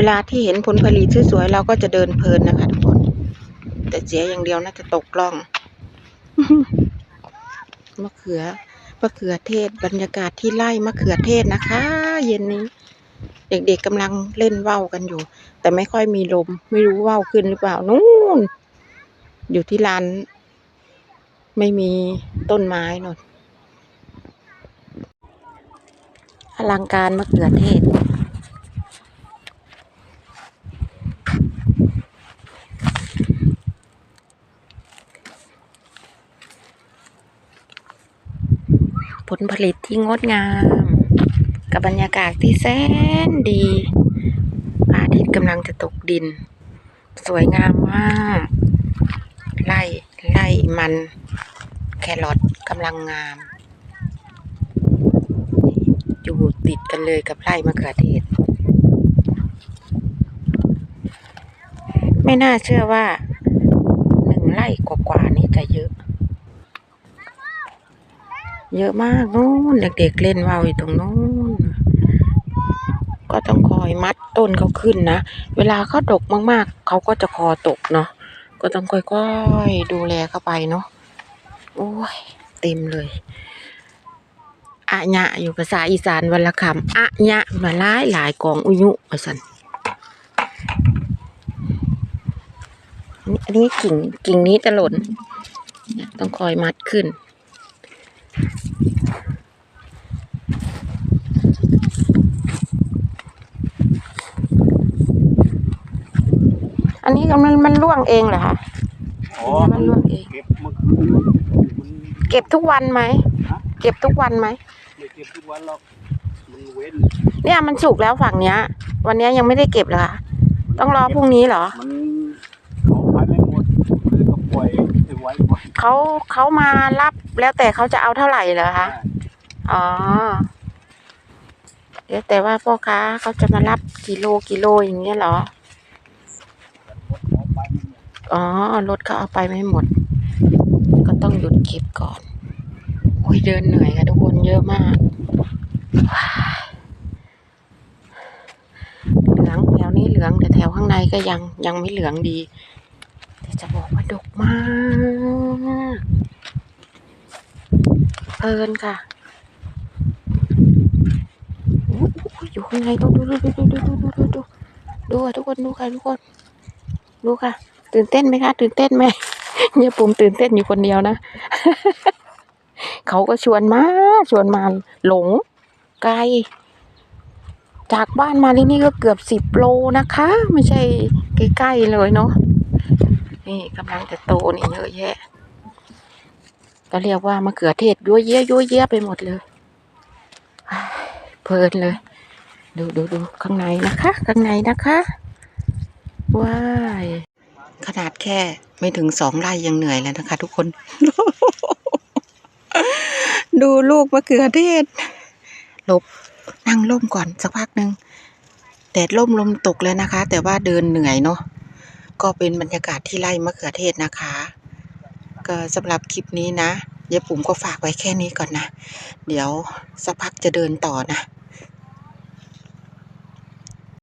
เวลาที่เห็นผลผลิตสวยๆเราก็จะเดินเพลินนะคะทุกคน แต่เสียอย่างเดียวน่าจะตกกล้องมะเขือมะเขือเทศ บรรยากาศที่ไร่มะเขือเทศนะคะ เย็นนี้ เด็กๆกำลังเล่นว่าวกันอยู่ แต่ไม่ค่อยมีลม ไม่รู้ว่าวขึ้นหรือเปล่านู่น อยู่ที่ลานไม่มีต้นไม้นนอลังการมะเขือเทศ ผลผลิตที่งดงาม กับบรรยากาศที่แสนดีพระอาทิตย์กำลังจะตกดิน สวยงามมากไล่ไล่มัน แครอทกำลังงาม อยู่ติดกันเลยกับไร่มะเขือเทศ ไม่น่าเชื่อว่าหนึ่งไร่กว่าๆนี้จะเยอะ เยอะมากนู้นเด็กๆเล่นว่าวอยู่ตรงนู้นก็ต้องคอยมัดต้นเขาขึ้นนะ เวลาเขาดกมากๆ เขาก็จะคอตกเนาะก็ต้องค่อยๆดูแลเข้าไปเนาะโอ้ยเต็มเลยอะญะอยู่ภาษาอีสานวันละคำอะญะมาหลายหลายกองอุยุว่าสันอันนี้กิ่งกิ่งนี้จะหล่นต้องคอยมัดขึ้น อันนี้มันมันร่วงเองเหรอคะอ๋อมันร่วงเอง เก็บเมื่อคืนมันเก็บทุกวันไหม เก็บทุกวันไหม ไม่เก็บทุกวันหรอกมันเว้น เนี่ยมันสุกแล้วฝั่งเนี้ย วันเนี้ยยังไม่ได้เก็บเลยค่ะต้องรอพรุ่งนี้เหรอ มันเขาไปไม่หมดเลยก็ปล่อย ให้ไว้ก่อนเขาเขามารับแล้วแต่เขาจะเอาเท่าไหร่เหรอคะ อ๋อ เดี๋ยวแต่ว่าพ่อค้าเขาจะมารับกิโลกิโลอย่างเงี้ยเหรอเขาไปไม่หมดอ๋อ รถเขาเอาไปไม่หมด ก็ต้องหยุดเก็บก่อน โอ้ยเดินเหนื่อยค่ะทุกคนเยอะมากว้ายเหลืองแถวนี้เหลืองแต่แถวข้างในก็ยังยังไม่เหลืองดีแต่ จะบอกว่าดกมากเพลินค่ะอยู่ข้างในดูดูดูดูดูดูดูดูดูดูค่ะทุกคนดูค่ะทุกคน ดูค่ะ ตื่นเต้นไหมคะตื่นเต้นไหมเนี่ยปุ่มตื่นเต้นอยู่คนเดียวนะเขาก็ชวนมาชวนมาหลงไกล จากบ้านมาที่นี่ก็เกือบสิบโลนะคะ ไม่ใช่ใกล้ๆเลยเนาะ นี่กำลังจะโตนี่เยอะแยะก็เรียกว่ามะเขือเทศยั่วเยี่ยยั่วเยี่ยไปหมดเลยเพลินเลย ดูดูดูข้างในนะคะ ข้างในนะคะว้ายขนาดแค่ไม่ถึงสองไร่ยังเหนื่อยแล้วนะคะ ทุกคน ดูลูกมะเขือเทศลบนั่งร่มก่อนสักพักหนึ่งแดดร่มลมตกเลยนะคะ แต่ว่าเดินเหนื่อยเนาะ ก็เป็นบรรยากาศที่ไร่มะเขือเทศนะคะ ก็สำหรับคลิปนี้นะยายปุ๋มก็ฝากไว้แค่นี้ก่อนนะ เดี๋ยวสักพักจะเดินต่อนะ